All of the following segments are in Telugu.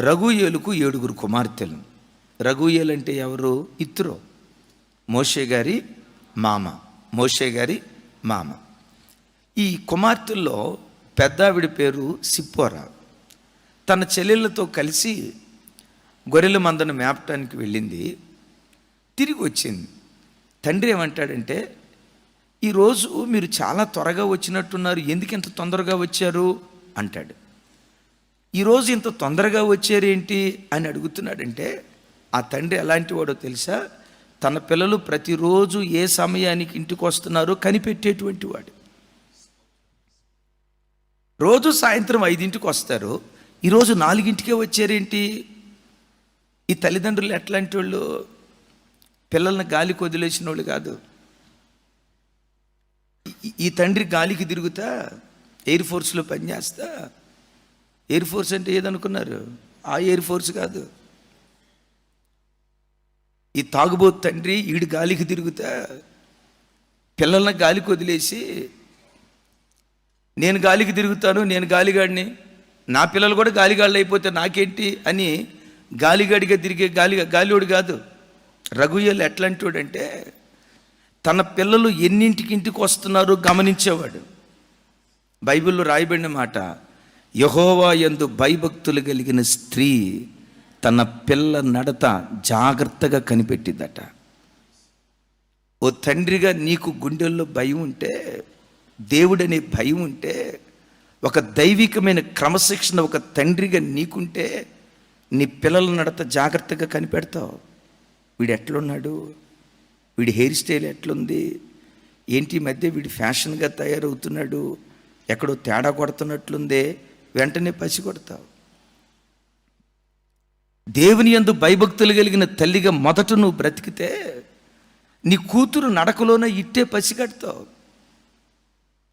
రఘుయేలుకు ఏడుగురు కుమార్తెలు. రఘుయేలు అంటే ఎవరు? ఇత్రో. మోషే గారి మామ. మోషే గారి మామ. ఈ కుమార్తెల్లో పెద్దావిడి పేరు సిప్పోరా. తన చెల్లెళ్ళతో కలిసి గొర్రెల మందను మేపటానికి వెళ్ళింది. తిరిగి వచ్చింది. తండ్రి ఏమంటాడంటే ఈరోజు మీరు చాలా త్వరగా వచ్చినట్టున్నారు. ఎందుకు ఇంత తొందరగా వచ్చారు? అంటాడు. ఈరోజు ఇంత తొందరగా వచ్చారేంటి అని అడుగుతున్నాడంటే ఆ తండ్రి ఎలాంటి వాడో తెలుసా? తన పిల్లలు ప్రతిరోజు ఏ సమయానికి ఇంటికి వస్తున్నారో కనిపెట్టేటువంటి వాడు. రోజు సాయంత్రం ఐదింటికి వస్తారు. ఈరోజు నాలుగింటికే వచ్చారేంటి? ఈ తల్లిదండ్రులు ఎట్లాంటి వాళ్ళు? పిల్లల్ని గాలికి వదిలేసిన వాళ్ళు కాదు. ఈ- తండ్రి గాలికి తిరుగుతా ఎయిర్ ఫోర్స్లో పనిచేస్తా ఎయిర్ ఫోర్స్ అంటే ఏదనుకున్నారు? ఆ ఎయిర్ ఫోర్స్ కాదు. ఈ తాగుబోతు తండ్రి ఈడు గాలికి తిరుగుతా పిల్లల్ని గాలికి వదిలేసి నేను గాలికి తిరుగుతాను నేను గాలిగాడిని నా పిల్లలు కూడా గాలిగాళ్ళు అయిపోతే నాకేంటి అని గాలిగాడిగా తిరిగే గాలి గాలివాడు కాదు. రఘుయ్యలు ఎట్లాంటివాడంటే తన పిల్లలు ఎన్నింటికి ఇంటికి వస్తున్నారో గమనించేవాడు. బైబిల్లో రాయబడిన మాట యహోవా యందు భయభక్తులు కలిగిన స్త్రీ తన పిల్ల నడత జాగ్రత్తగా కనిపెట్టిందట. ఓ తండ్రిగా నీకు గుండెల్లో భయం ఉంటే దేవుడనే భయం ఉంటే ఒక దైవికమైన క్రమశిక్షణ ఒక తండ్రిగా నీకుంటే నీ పిల్లల నడత జాగ్రత్తగా కనిపెడతావు. వీడు ఎట్లున్నాడు? వీడి హెయిర్ స్టైల్ ఎట్లుంది? ఏంటి మధ్య వీడి ఫ్యాషన్గా తయారవుతున్నాడు? ఎక్కడో తేడా కొడుతున్నట్లుందే? వెంటనే పసి కొడతావు. దేవుని యందు భయభక్తులు కలిగిన తల్లిగా మొదట నువ్వు బ్రతికితే నీ కూతురు నడకలోనే ఇట్టే పసిగడతావు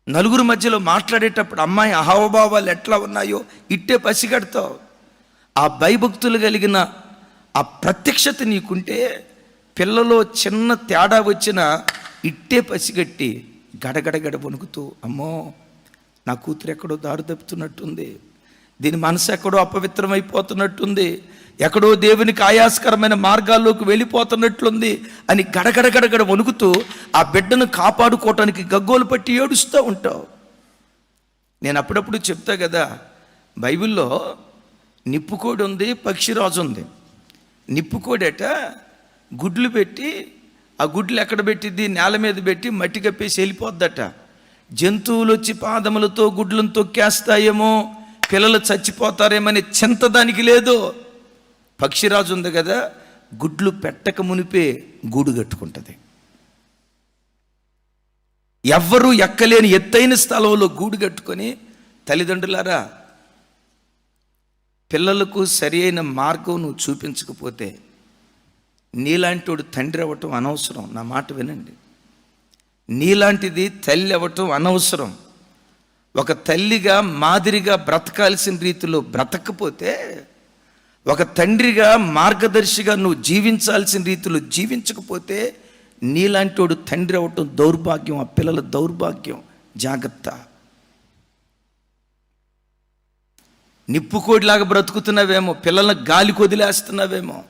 నలుగురు మధ్యలో మాట్లాడేటప్పుడు అమ్మాయి అహావభావాలు ఎట్లా ఉన్నాయో ఇట్టే పసిగడతావు ఆ భయభక్తులు కలిగిన ఆ ప్రత్యక్షత నీకుంటే పిల్లలో చిన్న తేడా వచ్చిన ఇట్టే పసిగట్టి గడగడగడ వణుకుతూ అమ్మో నా కూతురు ఎక్కడో దారి తప్పుతున్నట్టుంది. దీని మనసు ఎక్కడో అపవిత్రమైపోతున్నట్టుంది. ఎక్కడో దేవునికి ఆయాస్కరమైన మార్గాల్లోకి వెళ్ళిపోతున్నట్లుంది అని గడగడ గడగడ వణుకుతూ ఆ బిడ్డను కాపాడుకోవటానికి గగ్గోలు పట్టి ఏడుస్తూ ఉంటావు. నేను అప్పుడప్పుడు చెప్తా కదా బైబిల్లో నిప్పుకోడి ఉంది పక్షిరాజు ఉంది. నిప్పుకోడట గుడ్లు పెట్టి ఆ గుడ్లు ఎక్కడ పెట్టిద్ది? నేల మీద పెట్టి మట్టి కప్పేసి వెళ్ళిపోద్దట. జంతువులు వచ్చి పాదములతో గుడ్లను తొక్కేస్తాయేమో పిల్లలు చచ్చిపోతారేమని చింత దానికి లేదు. పక్షిరాజు ఉంది కదా గుడ్లు పెట్టక మునిపే గూడు కట్టుకుంటుంది. ఎవ్వరూ ఎక్కలేని ఎత్తైన స్థలంలో గూడు కట్టుకొని తల్లిదండ్రులారా పిల్లలకు సరి అయిన మార్గం నువ్వు చూపించకపోతే నీలాంటోడు తండ్రి అవ్వటం అనవసరం. నా మాట వినండి. నీలాంటిది తల్లి అవ్వటం అనవసరం. ఒక తల్లిగా మాదిరిగా బ్రతకాల్సిన రీతిలో బ్రతకపోతే ఒక తండ్రిగా మార్గదర్శిగా నువ్వు జీవించాల్సిన రీతిలో జీవించకపోతే నీలాంటోడు తండ్రి అవ్వటం దౌర్భాగ్యం ఆ పిల్లల దౌర్భాగ్యం. జాగ్రత్త. నిప్పుకోడిలాగా బ్రతుకుతున్నావేమో పిల్లల్ని గాలి కొదిలేస్తున్నావేమో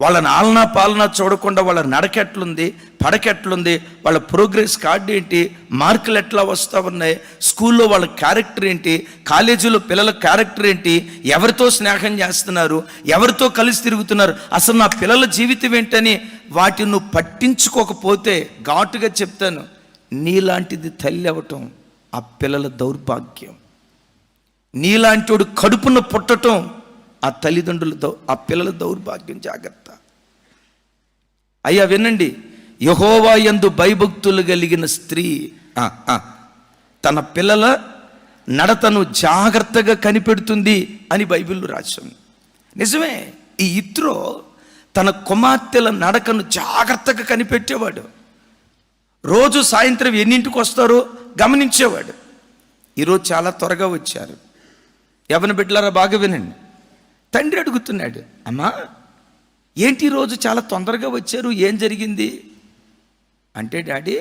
వాళ్ళని ఆలనా పాలనా చూడకుండా వాళ్ళ నడకెట్లుంది పడకెట్లుంది వాళ్ళ ప్రోగ్రెస్ కార్డు ఏంటి మార్కులు ఎట్లా వస్తూ ఉన్నాయి స్కూల్లో వాళ్ళ క్యారెక్టర్ ఏంటి కాలేజీలో పిల్లల క్యారెక్టర్ ఏంటి ఎవరితో స్నేహం చేస్తున్నారు ఎవరితో కలిసి తిరుగుతున్నారు అసలు నా పిల్లల జీవితం ఏంటని వాటిని నువ్వు పట్టించుకోకపోతే ఘాటుగా చెప్తాను నీలాంటిది తల్లి అవ్వటం ఆ పిల్లల దౌర్భాగ్యం. నీలాంటోడు కడుపున పుట్టటం ఆ తల్లిదండ్రులతో ఆ పిల్లల దౌర్భాగ్యం జాగ్రత్త. అయ్యా వినండి. యహోవా ఎందు భయభక్తులు కలిగిన స్త్రీ తన పిల్లల నడతను జాగ్రత్తగా కనిపెడుతుంది అని బైబిల్లో రాశాం నిజమే ఈ ఇత్రో తన కుమార్తెల నడకను జాగ్రత్తగా కనిపెట్టేవాడు. రోజు సాయంత్రం ఎన్నింటికి వస్తారో గమనించేవాడు. ఈరోజు చాలా త్వరగా వచ్చారు. ఎవరిని బిడ్డలారా బాగా వినండి. తండ్రి అడుగుతున్నాడు అమ్మా ఏంటి ఈ రోజు చాలా తొందరగా వచ్చారు? ఏం జరిగింది? అంటే డాడీ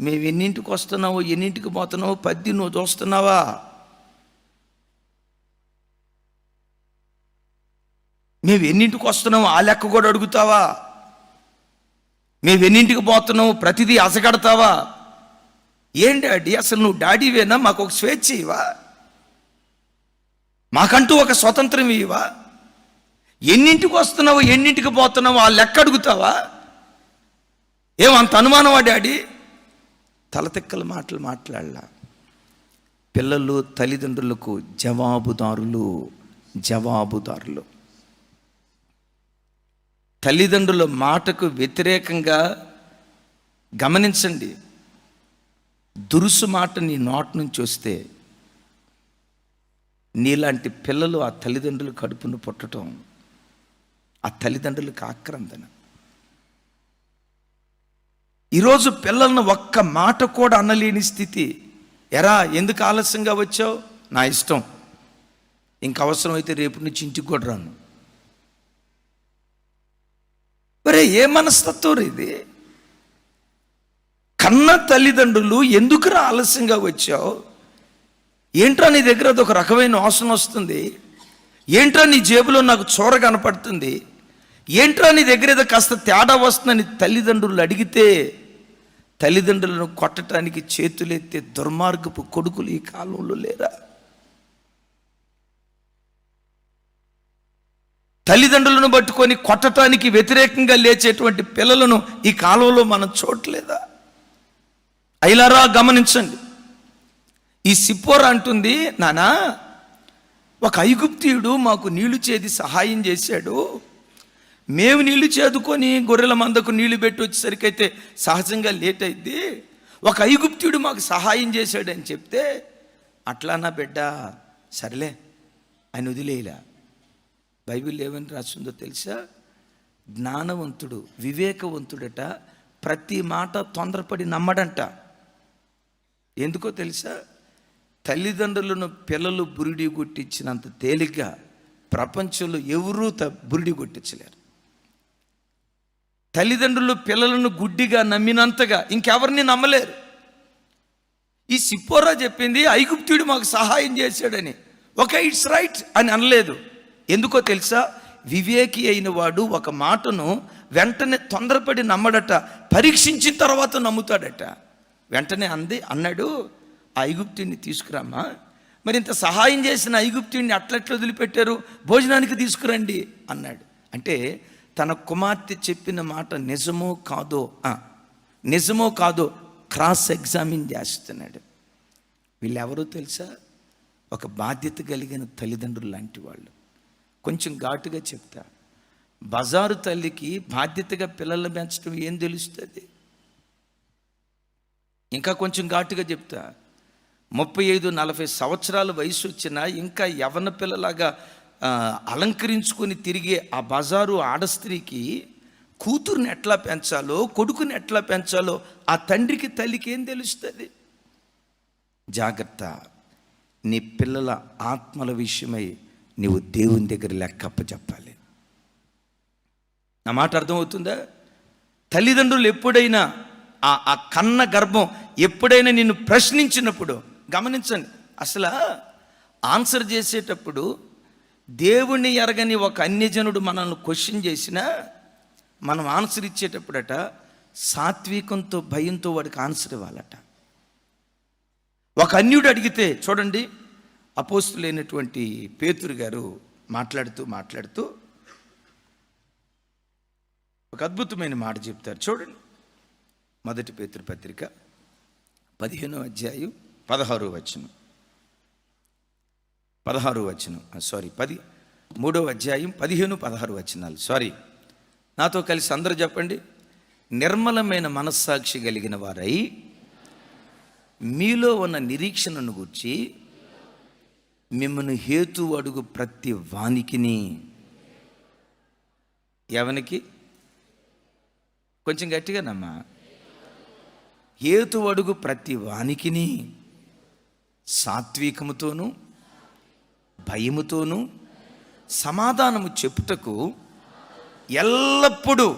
మేము ఎన్నింటికి వస్తున్నావో? ఎన్నింటికి పోతున్నావో? పద్ది నువ్వు చూస్తున్నావా? మేము ఎన్నింటికి వస్తున్నావు? ఆ లెక్క కూడా అడుగుతావా? మేము ఎన్నింటికి పోతున్నావు? ప్రతిదీ అసగడతావా? ఏం డాడీ అసలు నువ్వు డాడీవేనా? మాకు ఒక స్వేచ్ఛ ఇవా మాకంటూ ఒక స్వతంత్రం ఇవా ఎన్నింటికి వస్తున్నావు ఎన్నింటికి పోతున్నావు ఆ లెక్క అడుగుతావా? ఏమంత అనుమానమా డాడీ? తలతిక్కల మాటలు మాట్లాడలా. పిల్లలు తల్లిదండ్రులకు జవాబుదారులు జవాబుదారులు. తల్లిదండ్రుల మాటకు వ్యతిరేకంగా గమనించండి. దురుసు మాట నీ నోటి నుంచి వస్తే నీలాంటి పిల్లలు ఆ తల్లిదండ్రులు కడుపును పుట్టడం ఆ తల్లిదండ్రులకు ఆక్రందన. ఈరోజు పిల్లలను ఒక్క మాట కూడా అనలేని స్థితి. ఎరా ఎందుకు ఆలస్యంగా వచ్చావు? నా ఇష్టం. ఇంక అవసరమైతే రేపు నుంచి ఇంటికి కూడా రాను. మరే ఏ మనస్తత్వం ఇది? కన్న తల్లిదండ్రులు ఎందుకురా ఆలస్యంగా వచ్చావు? ఏంట్రా నీ దగ్గర అది ఒక రకమైన వాసన వస్తుంది? ఏంట్రా నీ జేబులో నాకు చోర కనపడుతుంది? ఏంట్రా నీ దగ్గర ఏదో కాస్త తేడా వస్తుందని తల్లిదండ్రులు అడిగితే తల్లిదండ్రులను కొట్టడానికి చేతులెత్తే దుర్మార్గపు కొడుకులు ఈ కాలంలో లేరా? తల్లిదండ్రులను పట్టుకొని కొట్టడానికి వ్యతిరేకంగా లేచేటువంటి పిల్లలను ఈ కాలంలో మనం చూడలేదా? అయిలారా గమనించండి. ఈ సిప్పోర అంటుంది నానా ఒక ఐగుప్తీయుడు మాకు నీళ్ళు చేది సహాయం చేశాడు. మేము నీళ్ళు చేదుకొని గొర్రెల మందకు నీళ్ళు పెట్టి వచ్చేసరికి అయితే సహజంగా లేట్ అయింది ఒక ఐగుప్తీయుడు మాకు సహాయం చేశాడని చెప్తే అట్లానా బిడ్డ సరేలే ఆయన వదిలేయలా. బైబిల్ ఏమని రాసిందో తెలుసా? జ్ఞానవంతుడు వివేకవంతుడట ప్రతి మాట తొందరపడి నమ్మడంట. ఎందుకో తెలుసా? తల్లిదండ్రులను పిల్లలు బురిడి కొట్టించినంత తేలిక ప్రపంచంలో ఎవరూ త బురిడి కొట్టించలేరు. తల్లిదండ్రులు పిల్లలను గుడ్డిగా నమ్మినంతగా ఇంకెవరిని నమ్మలేరు. ఈ సిప్పోరా చెప్పింది ఐగుప్తుడు మాకు సహాయం చేశాడని. ఓకే ఇట్స్ రైట్ అని అనలేదు. ఎందుకో తెలుసా? వివేకి అయిన వాడు ఒక మాటను వెంటనే తొందరపడి నమ్మడట పరీక్షించిన తర్వాత నమ్ముతాడట. వెంటనే అంది అన్నాడు ఆ తీసుకురామా మరి ఇంత సహాయం చేసిన ఐగుప్తుడిని అట్లట్లు వదిలిపెట్టారు? భోజనానికి తీసుకురండి అన్నాడు. అంటే తన కుమార్తె చెప్పిన మాట నిజమో కాదో నిజమో కాదో క్రాస్ ఎగ్జామిన్ చేస్తున్నాడు. వీళ్ళెవరో తెలుసా? ఒక బాధ్యత కలిగిన తల్లిదండ్రులు లాంటి వాళ్ళు. కొంచెం ఘాటుగా చెప్తా. బజారు తల్లికి బాధ్యతగా పిల్లల్ని పెంచడం ఏం తెలుస్తుంది? ఇంకా కొంచెం ఘాటుగా చెప్తా. ముప్పై ఐదు నలభై సంవత్సరాల వయసు వచ్చినా ఇంకా యవన పిల్లలాగా అలంకరించుకొని తిరిగే ఆ బజారు ఆడస్త్రీకి కూతుర్ని ఎట్లా పెంచాలో కొడుకుని ఎట్లా పెంచాలో ఆ తండ్రికి తల్లికి ఏం తెలుస్తుంది? జాగ్రత్త. నీ పిల్లల ఆత్మల విషయమై నీవు దేవుని దగ్గర లెక్కప్ప చెప్పాలి. నా మాట అర్థమవుతుందా? తల్లిదండ్రులు ఎప్పుడైనా ఆ ఆ కన్న గర్భం ఎప్పుడైనా నిన్ను ప్రశ్నించినప్పుడు గమనించండి. అసలు ఆన్సర్ చేసేటప్పుడు దేవుణ్ణి ఎరగని ఒక అన్యజనుడు మనల్ని క్వశ్చన్ చేసినా మనం ఆన్సర్ ఇచ్చేటప్పుడట సాత్వికంతో భయంతో వాడికి ఆన్సర్ ఇవ్వాలట. ఒక అన్యుడు అడిగితే చూడండి అపోస్తులైనటువంటి పేతురు గారు మాట్లాడుతూ మాట్లాడుతూ ఒక అద్భుతమైన మాట చెప్తారు. చూడండి మొదటి పేతురు పత్రిక పదిహేనో అధ్యాయం పదహారు వచనం. పదహారు వచనం. సారీ పది మూడో అధ్యాయం పదిహేను పదహారు వచనాలు. సారీ నాతో కలిసి అందరూ చెప్పండి. నిర్మలమైన మనస్సాక్షి కలిగిన వారై మీలో ఉన్న నిరీక్షణను గుర్చి మిమ్మల్ని హేతు అడుగు ప్రతి వానికిని. ఎవనికి? కొంచెం గట్టిగా నమ్మా హేతు అడుగు ప్రతి వానికిని. సాత్వికముతోనూ భయముతోనూ సమాధానము చెప్పుటకు ఎల్లప్పుడూ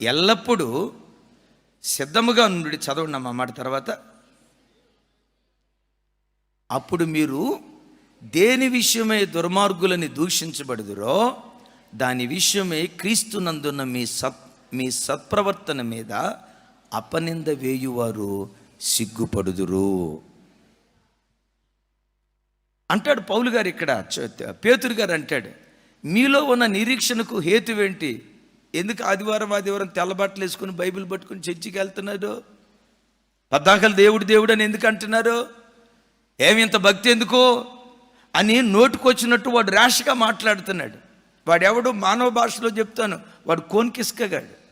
ఎల్లప్పుడూ సిద్ధముగా నుండి చదవండి అమ్మ మాట తర్వాత. అప్పుడు మీరు దేని విషయమై దుర్మార్గులని దూషించబడుదురో దాని విషయమై క్రీస్తునందున్న మీ సత్ మీ సత్ప్రవర్తన మీద అపనింద వేయువారు సిగ్గుపడుదురు. అంటాడు పౌలు గారు ఇక్కడ పేతురు గారు అంటాడు మీలో ఉన్న నిరీక్షణకు హేతువేంటి? ఎందుకు ఆదివారం ఆదివారం తెల్లబట్టలు వేసుకుని బైబిల్ పట్టుకుని చర్చికి వెళ్తున్నారు? పద్దాకలు దేవుడు దేవుడు అని ఎందుకు అంటున్నారు? ఏమి ఇంత భక్తి ఎందుకు? అని నోటుకొచ్చినట్టు వాడు ర్యాష్గా మాట్లాడుతున్నాడు. వాడెవడు మానవ భాషలో చెప్తాను వాడు కోన్కిస్కగాడు.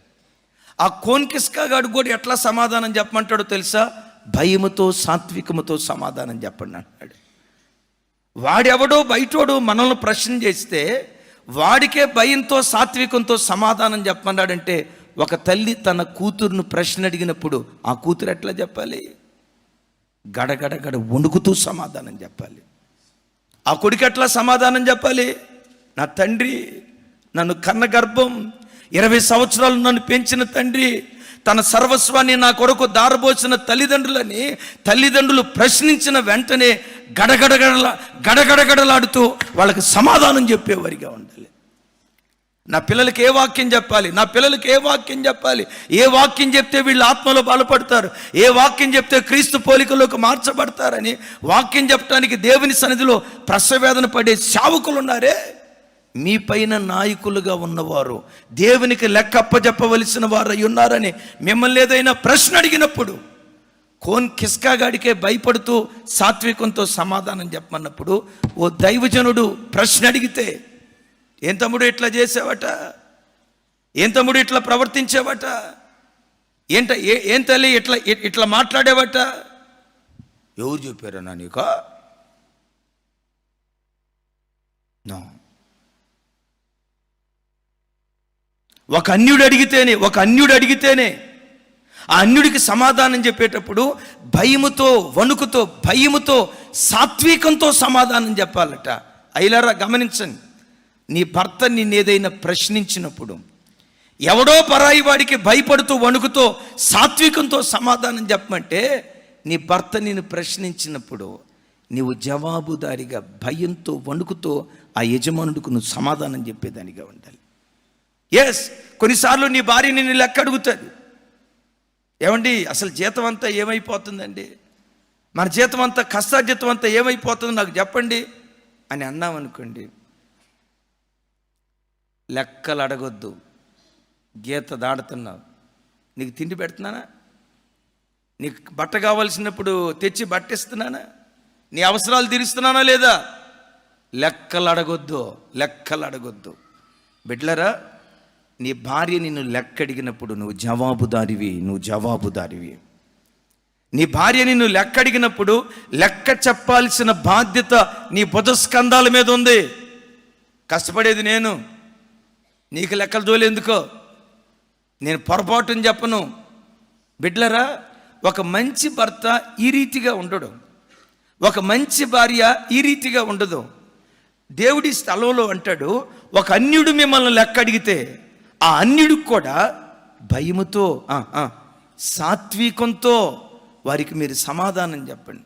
ఆ కోన్కిస్కగాడు కూడా ఎట్లా సమాధానం చెప్పమంటాడో తెలుసా? భయముతో సాత్వికముతో సమాధానం చెప్పండి అంటున్నాడు. వాడెవడో బయటోడు మనల్ని ప్రశ్న చేస్తే వాడికే భయంతో సాత్వికంతో సమాధానం చెప్పమన్నాడంటే ఒక తల్లి తన కూతురును ప్రశ్న అడిగినప్పుడు ఆ కూతురు ఎట్లా చెప్పాలి? గడగడ గడ వణుకుతూ సమాధానం చెప్పాలి. ఆ కొడుకు ఎట్లా సమాధానం చెప్పాలి? నా తండ్రి నన్ను కన్న గర్భం ఇరవై సంవత్సరాలు నన్ను పెంచిన తండ్రి తన సర్వస్వాన్ని నా కొరకు దారబోసిన తల్లిదండ్రులని తల్లిదండ్రులు ప్రశ్నించిన వెంటనే గడగడగడల గడగడగడలాడుతూ వాళ్ళకి సమాధానం చెప్పేవారిగా ఉండాలి. నా పిల్లలకి ఏ వాక్యం చెప్పాలి? నా పిల్లలకి ఏ వాక్యం చెప్పాలి? ఏ వాక్యం చెప్తే వీళ్ళు ఆత్మలో బలపడతారు? ఏ వాక్యం చెప్తే క్రీస్తు పోలికలోకి మార్చబడతారని? వాక్యం చెప్పడానికి దేవుని సన్నిధిలో ప్రసవేదన పడే శావకులు ఉన్నారే మీ పైన నాయకులుగా ఉన్నవారు దేవునికి లెక్క అప్పజెప్పవలసిన వారు ఉన్నారని మిమ్మల్ని ఏదైనా ప్రశ్న అడిగినప్పుడు కోన్ కిస్కాగాడికే భయపడుతూ సాత్వికంతో సమాధానం చెప్పమన్నప్పుడు ఓ దైవజనుడు ప్రశ్న అడిగితే ఏం తమ్ముడు ఇట్లా చేసావట? ఏం తమ్ముడు ఇట్లా ప్రవర్తించేవట? ఏంట ఏ- ఏం తల్లి ఇట్లా ఇట్లా మాట్లాడేవట? ఎవరు చెప్పారన్నా నీకా? నా. ఒక అన్యుడు అడిగితేనే ఒక అన్యుడు అడిగితేనే. ఆ అన్యుడికి సమాధానం చెప్పేటప్పుడు భయముతో వణుకుతో భయముతో సాత్వికంతో సమాధానం చెప్పాలట. అయిలారా గమనించండి. నీ భర్త నిన్నేదైనా ప్రశ్నించినప్పుడు ఎవడో పరాయి వాడికి భయపడుతూ వణుకుతో సాత్వికంతో సమాధానం చెప్పమంటే నీ భర్త నిన్ను ప్రశ్నించినప్పుడు నీవు జవాబుదారిగా భయంతో వణుకుతో ఆ యజమానుడికి నువ్వు సమాధానం చెప్పేదానిగా ఉండాలి. ఎస్ కొన్నిసార్లు నీ భార్య నిన్ను లెక్క అడుగుతుంది. ఏమండి అసలు జీతం అంతా ఏమైపోతుందండి? మన జీతం అంతా కష్టార్జితం అంతా ఏమైపోతుందో నాకు చెప్పండి అని అన్నామనుకోండి లెక్కలు అడగొద్దు. గీత దాడుతున్నావు నీకు తిండి పెడుతున్నానా? నీకు బట్ట కావాల్సినప్పుడు తెచ్చి బట్ట ఇస్తున్నానా నీ అవసరాలు తీరుస్తున్నానా లేదా? లెక్కలు అడగొద్దు లెక్కలు అడగొద్దు. బిడ్లరా నీ భార్య నిన్ను లెక్క అడిగినప్పుడు నువ్వు జవాబుదారివి నువ్వు జవాబుదారివి. నీ భార్య నిన్ను లెక్క అడిగినప్పుడు లెక్క చెప్పాల్సిన బాధ్యత నీ బుధస్కంధాల మీద ఉంది. కష్టపడేది నేను. నీకు లెక్కలు జోలు ఎందుకో? నేను పొరపాటుని చెప్పను. బిడ్లరా ఒక మంచి భర్త ఈ రీతిగా ఉండడు. ఒక మంచి భార్య ఈ రీతిగా ఉండదు. దేవుడి స్థలంలో అంటాడు ఒక అన్యుడు మిమ్మల్ని లెక్క అడిగితే ఆ అన్యుడు కూడా భయముతో సాత్వికంతో వారికి మీరు సమాధానం చెప్పండి.